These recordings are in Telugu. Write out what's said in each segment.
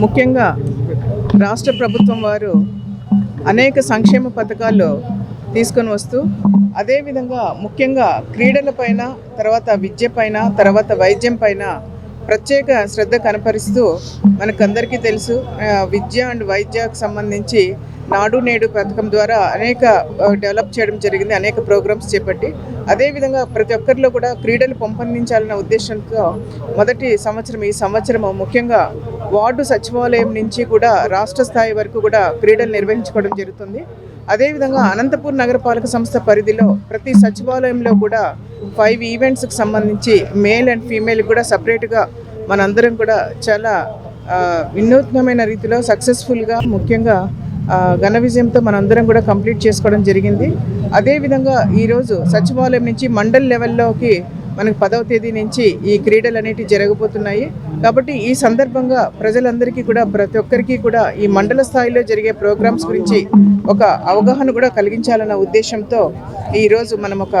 ముఖ్యంగా రాష్ట్ర ప్రభుత్వం వారు అనేక సంక్షేమ పథకాలు తీసుకొని వస్తూ అదేవిధంగా ముఖ్యంగా క్రీడలపైన తర్వాత విద్య పైన తర్వాత వైద్యం పైన ప్రత్యేక శ్రద్ధ కనపరుస్తూ మనకందరికీ తెలుసు విద్య అండ్ వైద్యకు సంబంధించి నాడు నేడు పథకం ద్వారా అనేక డెవలప్ చేయడం జరిగింది అనేక ప్రోగ్రామ్స్ చేపట్టి అదేవిధంగా ప్రతి ఒక్కరిలో కూడా క్రీడలు పెంపొందించాలన్న ఉద్దేశంతో మొదటి సంవత్సరం ఈ సంవత్సరం ముఖ్యంగా వార్డు సచివాలయం నుంచి కూడా రాష్ట్ర స్థాయి వరకు కూడా క్రీడలు నిర్వహించుకోవడం జరుగుతుంది. అదేవిధంగా అనంతపూర్ నగరపాలక సంస్థ పరిధిలో ప్రతి సచివాలయంలో కూడా ఫైవ్ ఈవెంట్స్కి సంబంధించి మేల్ అండ్ ఫీమేల్ కూడా సపరేట్గా మనందరం కూడా చాలా వినూత్నమైన రీతిలో సక్సెస్ఫుల్గా ముఖ్యంగా ఘన విజయంతో మనందరం కూడా కంప్లీట్ చేసుకోవడం జరిగింది. అదేవిధంగా ఈరోజు సచివాలయం నుంచి మండల్ లెవెల్లోకి మనకు పదవ తేదీ నుంచి ఈ క్రీడలు అనేటివి జరగబోతున్నాయి. కాబట్టి ఈ సందర్భంగా ప్రజలందరికీ కూడా ప్రతి ఒక్కరికి కూడా ఈ మండల స్థాయిలో జరిగే ప్రోగ్రామ్స్ గురించి ఒక అవగాహన కూడా కలిగించాలన్న ఉద్దేశంతో ఈరోజు మనం ఒక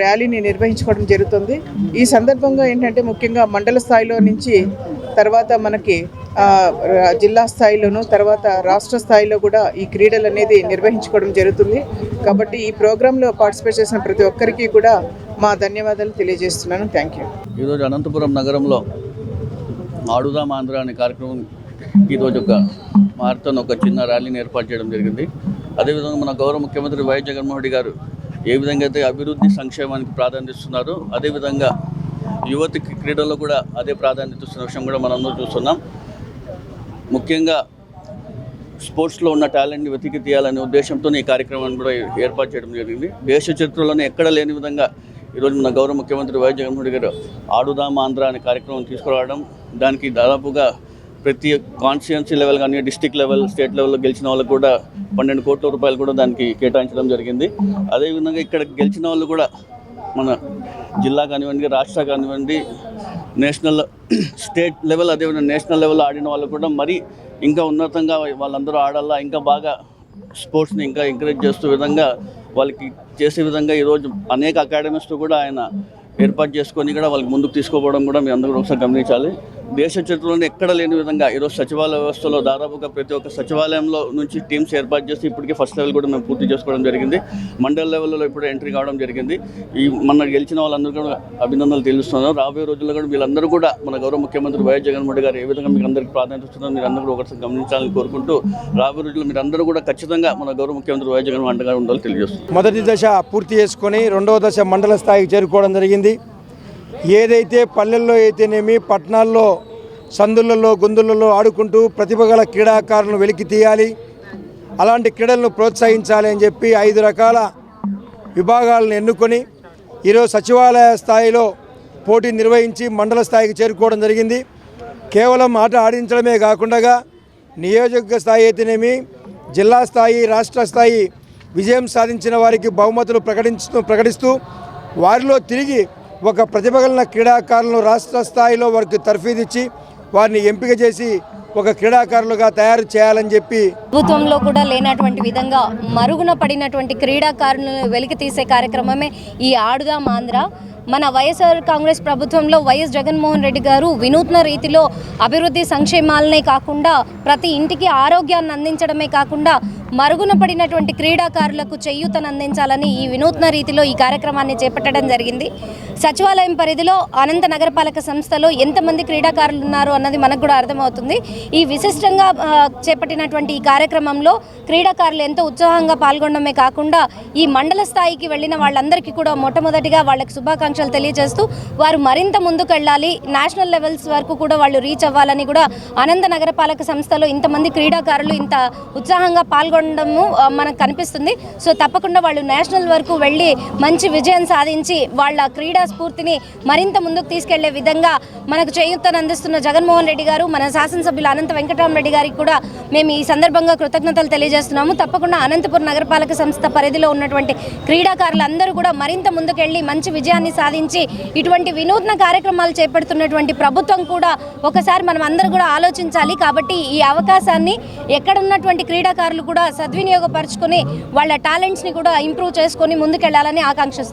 ర్యాలీని నిర్వహించుకోవడం జరుగుతుంది. ఈ సందర్భంగా ఏంటంటే ముఖ్యంగా మండల స్థాయిలో నుంచి తర్వాత మనకి జిల్లా స్థాయిలోను తర్వాత రాష్ట్ర స్థాయిలో కూడా ఈ క్రీడలు అనేది నిర్వహించుకోవడం జరుగుతుంది. కాబట్టి ఈ ప్రోగ్రాంలో పార్టిసిపేట్ చేసిన ప్రతి ఒక్కరికి కూడా మా ధన్యవాదాలు తెలియజేస్తున్నాను. Thank you. ఈరోజు అనంతపురం నగరంలో ఆడుదాం ఆంధ్ర అనే కార్యక్రమం ఈరోజు ఒక మారథాన్ ఒక చిన్న ర్యాలీని ఏర్పాటు చేయడం జరిగింది. అదేవిధంగా మన గౌరవ ముఖ్యమంత్రి వైఎస్ జగన్మోహన్ రెడ్డి గారు ఏ విధంగా అయితే అభివృద్ధి సంక్షేమానికి ప్రాధాన్యత ఇస్తున్నారో అదేవిధంగా యువతకి క్రీడల్లో కూడా అదే ప్రాధాన్యత ఇస్తున్న విషయం కూడా మనం అందరూ చూస్తున్నాం. ముఖ్యంగా స్పోర్ట్స్లో ఉన్న టాలెంట్ని వెతికి తీయాలనే ఉద్దేశంతో ఈ కార్యక్రమాన్ని కూడా ఏర్పాటు చేయడం జరిగింది. దేశ చరిత్రలోనే ఎక్కడ లేని విధంగా ఈరోజు మన గౌరవ ముఖ్యమంత్రి వైఎస్ జగన్మోహన్ రెడ్డి గారు ఆడుదాం ఆంధ్ర అనే కార్యక్రమం తీసుకురావడం దానికి దాదాపుగా ప్రతి కాన్స్టిట్యున్సీ లెవెల్ కానీ డిస్టిక్ లెవెల్ స్టేట్ లెవెల్లో గెలిచిన వాళ్ళకు కూడా పన్నెండు కోట్ల రూపాయలు కూడా దానికి కేటాయించడం జరిగింది. అదేవిధంగా ఇక్కడ గెలిచిన వాళ్ళు కూడా మన జిల్లా కానివ్వండి రాష్ట్ర కానివ్వండి నేషనల్ స్టేట్ లెవెల్ అదేవిధంగా నేషనల్ లెవెల్ ఆడిన వాళ్ళు కూడా మరీ ఇంకా ఉన్నతంగా వాళ్ళందరూ ఆడాలా ఇంకా బాగా స్పోర్ట్స్ని ఇంకా ఎంకరేజ్ చేస్తూ విధంగా వాళ్ళకి చేసే విధంగా ఈరోజు అనేక అకాడమీస్తో కూడా ఆయన ఏర్పాటు చేసుకొని కూడా వాళ్ళకి ముందుకు తీసుకోవడం కూడా మీ అందరూ ఒకసారి గమనించాలి. దేశ చరిత్రలోనే ఎక్కడ లేని విధంగా ఈరోజు సచివాలయ వ్యవస్థలో దాదాపుగా ప్రతి ఒక్క సచివాలయంలో నుంచి టీమ్స్ ఏర్పాటు చేసి ఇప్పటికే ఫస్ట్ లెవెల్ కూడా మేము పూర్తి చేసుకోవడం జరిగింది. మండల్ లెవెల్లో ఇప్పుడు ఎంట్రీ కావడం జరిగింది. ఈ మన గెలిచిన వాళ్ళందరూ కూడా అభినందనలు తెలుస్తున్నారు రాబోయే రోజుల్లో కూడా వీళ్ళందరూ కూడా మన గౌరవ ముఖ్యమంత్రి వైఎస్ జగన్మోహన్ గారు ఏ విధంగా మీకు అందరికీ ప్రాధాన్యత ఇస్తున్నారో మీరు అందరూ ఒకసారి గమనించాలని కోరుకుంటూ రాబోయే రోజుల్లో మీరు అందరూ కూడా ఖచ్చితంగా మన గౌరవ ముఖ్యమంత్రి వైఎస్ జగన్మోహన్ గారు ఉండాలని తెలియజేస్తున్నారు మొదటి దశ పూర్తి చేసుకొని రెండవ దశ మండల స్థాయికి చేరుకోవడం జరిగింది. ఏదైతే పల్లెల్లో అయితేనేమి పట్టణాల్లో సందులలో గొంతులలో ఆడుకుంటూ ప్రతిభ గల క్రీడాకారులను వెలికి తీయాలి. అలాంటి క్రీడలను ప్రోత్సహించాలి అని చెప్పి ఐదు రకాల విభాగాలను ఎన్నుకొని ఈరోజు సచివాలయ స్థాయిలో పోటీ నిర్వహించి మండల స్థాయికి చేరుకోవడం జరిగింది. కేవలం ఆట ఆడించడమే కాకుండా నియోజక స్థాయి అయితేనేమి జిల్లా స్థాయి రాష్ట్ర స్థాయి విజయం సాధించిన వారికి బహుమతులు ప్రకటించు ప్రకటిస్తూ వారిలో తిరిగి ఒక ప్రతిభ కలిగిన క్రీడాకారులను రాష్ట్ర స్థాయిలో వారికి తర్ఫీదిచ్చి వారిని ఎంపిక చేసి ఒక క్రీడాకారులుగా తయారు చేయాలని చెప్పి ప్రభుత్వంలో కూడా లేనటువంటి విధంగా మరుగున పడినటువంటి క్రీడాకారులను వెలికి తీసే కార్యక్రమమే ఈ ఆడుదాం ఆంధ్ర. మన వైఎస్ఆర్ కాంగ్రెస్ ప్రభుత్వంలో వైఎస్ జగన్మోహన్ రెడ్డి గారు వినూత్న రీతిలో అభివృద్ధి సంక్షేమాలనే కాకుండా ప్రతి ఇంటికి ఆరోగ్యాన్ని అందించడమే కాకుండా మరుగున పడినటువంటి క్రీడాకారులకు చేయూతను అందించాలని ఈ వినూత్న రీతిలో ఈ కార్యక్రమాన్ని చేపట్టడం జరిగింది. సచివాలయం పరిధిలో అనంత నగరపాలక సంస్థలో ఎంతమంది క్రీడాకారులు ఉన్నారు అన్నది మనకు కూడా అర్థమవుతుంది. ఈ విశిష్టంగా చేపట్టినటువంటి ఈ కార్యక్రమంలో క్రీడాకారులు ఎంతో ఉత్సాహంగా పాల్గొనడమే కాకుండా ఈ మండల స్థాయికి వెళ్ళిన వాళ్ళందరికీ కూడా మొట్టమొదటిగా వాళ్ళకి శుభాకాంక్షలు తెలియజేస్తూ వారు మరింత ముందుకు వెళ్ళాలి నేషనల్ లెవెల్స్ వరకు కూడా వాళ్ళు రీచ్ అవ్వాలని కూడా అనంత నగరపాలక సంస్థలో ఇంతమంది క్రీడాకారులు ఇంత ఉత్సాహంగా పాల్గొనడము మనకు కనిపిస్తుంది. సో తప్పకుండా వాళ్ళు నేషనల్ వరకు వెళ్ళి మంచి విజయం సాధించి వాళ్ళ క్రీడా స్ఫూర్తిని మరింత ముందుకు తీసుకెళ్ళే విధంగా మనకు చేయూతను అందిస్తున్న జగన్మోహన్ రెడ్డి గారు మన శాసనసభ్యులు అనంత వెంకటరామరెడ్డి గారికి కూడా మేము ఈ సందర్భంగా కృతజ్ఞతలు తెలియజేస్తున్నాము. తప్పకుండా అనంతపురం నగరపాలక సంస్థ పరిధిలో ఉన్నటువంటి క్రీడాకారులందరూ కూడా మరింత ముందుకెళ్ళి మంచి విజయాన్ని సాధించి ఇటువంటి వినూత్న కార్యక్రమాలు చేపడుతున్నటువంటి ప్రభుత్వం కూడా ఒకసారి మనం అందరూ కూడా ఆలోచించాలి. కాబట్టి ఈ అవకాశాన్ని ఎక్కడున్నటువంటి క్రీడాకారులు కూడా సద్వినియోగపరుచుకొని వాళ్ళ టాలెంట్స్ని కూడా ఇంప్రూవ్ చేసుకొని ముందుకెళ్ళాలని ఆకాంక్షిస్తున్నాను